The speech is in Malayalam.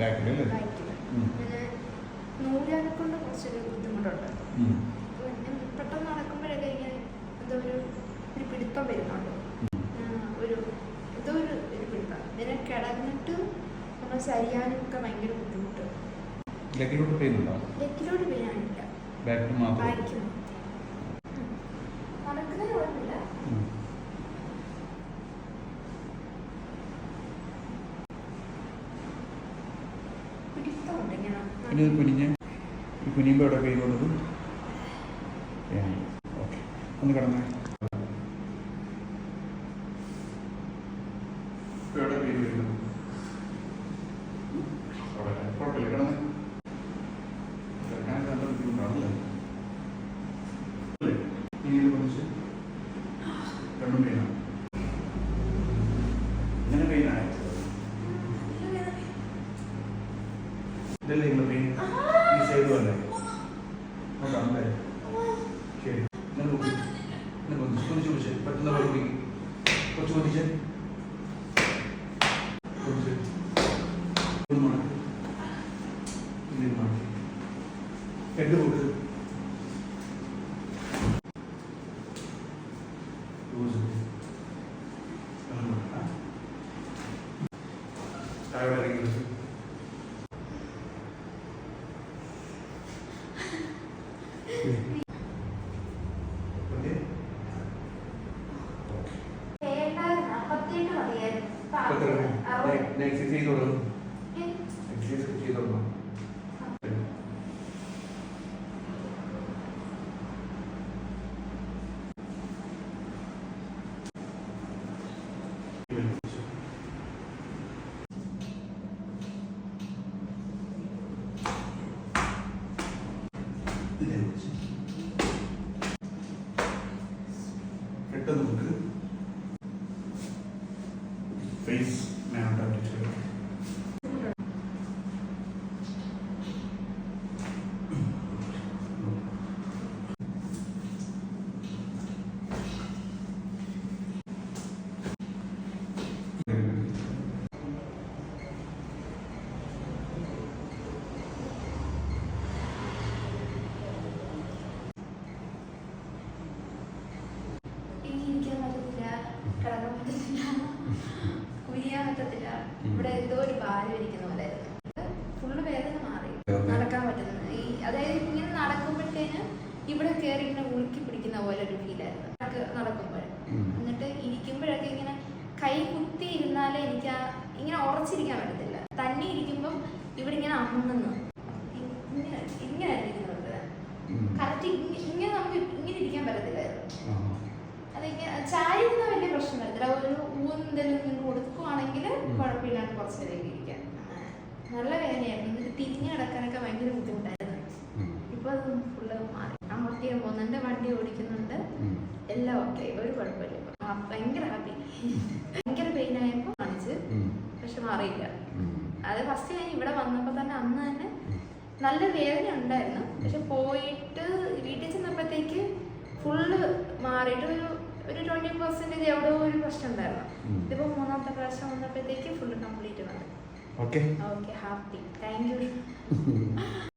ബാക്കിൽ. പിന്നെ നൂലാനെ കൊണ്ട് കുറച്ചൊരു ബുദ്ധിമുട്ടുണ്ട്. പിന്നെ പെട്ടെന്ന് നടക്കുമ്പോഴൊക്കെ ഇങ്ങനെ എന്തോ ഒരു ഒരു പിടുത്തം വരുന്നുണ്ട്. ഒരു എന്തോ ഒരു ഒരു പിടുത്തം. പിന്നെ കിടന്നിട്ട് നമ്മൾ ഭയങ്കര ബുദ്ധിമുട്ട്. ലെഗിലോട്ട് പെയിൻ ഉണ്ടോ? ലെക്കിലോട്ട് വീഴാനില്ല ബാക്കിൽ മാത്രം. ബാക്കിൽ. നടക്കുന്നതിന് കുഴപ്പമില്ല. ഇങ്ങനെ ഇത് ഈ കുനിയുമ്പോൾ എവിടെ കൈ കൊണ്ടത് ഓക്കെ. ഒന്ന് കിടന്നേ. എവിടെ പെയിൻ വരുന്നത്? കുഴപ്പമില്ല. കിടന്നേ. കിടക്കാനൊക്കെ നല്ല ബുദ്ധിമുട്ടാണല്ലേ? ഇനി ഇത് രണ്ടും പെയിനാണ് ഇങ്ങനെ പെയിനായോ ഇതല്ലേ പെയിൻ ഈ സൈഡ് അല്ലേ നോക്കാമല്ലേ ശരി. ഇങ്ങനെ നോക്കി. ഇങ്ങനെ കൊതിച്ച് പെട്ടെന്ന് വെള്ളം കുടിക്കും. കുറച്ച് കൊതിച്ച് ഹെഡ്. താഴെ ഇറങ്ങി നിൽക്ക്. ഓക്കേ കേട്ടായിരുന്നു അപ്പത്തേക്ക് മതിയായിരുന്നു ഇപ്പൊ അപ്പോൾ എത്ര അറുപത്. അറുപത്. എക്സസൈസ് ചെയ്ത് face ഭാരം ഇരിക്കുന്ന പോലെ ഫുള്ള് വേദന മാറി. നടക്കാൻ പറ്റുന്നത്. ഈ അതായത് ഇങ്ങനെ നടക്കുമ്പോഴത്തേന് ഇവിടെ കയറി ഇങ്ങനെ ഉളുക്കി പിടിക്കുന്ന പോലെ ഒരു ഫീലായിരുന്നു നടക്കുമ്പോൾ. എന്നിട്ട് ഇരിക്കുമ്പോഴൊക്കെ ഇങ്ങനെ കൈ കുത്തി ഇരുന്നാലേ എനിക്ക് ആ ഇങ്ങനെ ഉറച്ചിരിക്കാൻ പറ്റത്തില്ല. തന്നെ ഇരിക്കുമ്പം ഇവിടെ ഇങ്ങനെ അമ്മുന്നു. ഇങ്ങനെ ഇങ്ങനെ ഇരിക്കുന്നുണ്ട്. കറക്റ്റ് ഇങ്ങനെ നമുക്ക് ഇങ്ങനെ ഇരിക്കാൻ പറ്റത്തില്ലായിരുന്നു. ചായുന്ന വലിയ പ്രശ്നം വരത്തില്ല ഒരു ഊന്നെന്തെങ്കിലും ഉം. കുഴപ്പമില്ലാണ്ട് കുറച്ച് നേരം ഇരിക്കാം. നല്ല വേദനയായിരുന്നു. എന്നിട്ട് തിരിഞ്ഞു കിടക്കാനൊക്കെ ഭയങ്കര ബുദ്ധിമുട്ടായിരുന്നു. ഇപ്പൊ അത് ഫുള്ള് മാറി. അമ്മട്ടിയെ പോകുന്നുണ്ട് വണ്ടി ഓടിക്കുന്നുണ്ട്. എല്ലാം ഓക്കെ ഒരു കുഴപ്പമില്ല. ഭയങ്കര ഹാപ്പി ഭയങ്കര പെയിൻ ആയപ്പോ കാണിച്ച്. പക്ഷെ മാറിയില്ല. അത് ഫസ്റ്റ് ഞാൻ ഇവിടെ വന്നപ്പോ തന്നെ അന്ന് തന്നെ നല്ല വേദന ഉണ്ടായിരുന്നു. പക്ഷെ പോയിട്ട് വീട്ടിൽ ചെന്നപ്പോഴത്തേക്ക് ഫുള്ള് മാറിയിട്ട് ഒരു ഒരു ട്വന്റി പെർസെന്റേജ് എവിടെ ഒരു പ്രശ്നം ഉണ്ടായിരുന്നു. ഉം. പ്രാവശ്യം വന്നപ്പോഴത്തേക്ക് ഫുള്ള് കംപ്ലീറ്റ് വന്നു. Okay okay happy thank you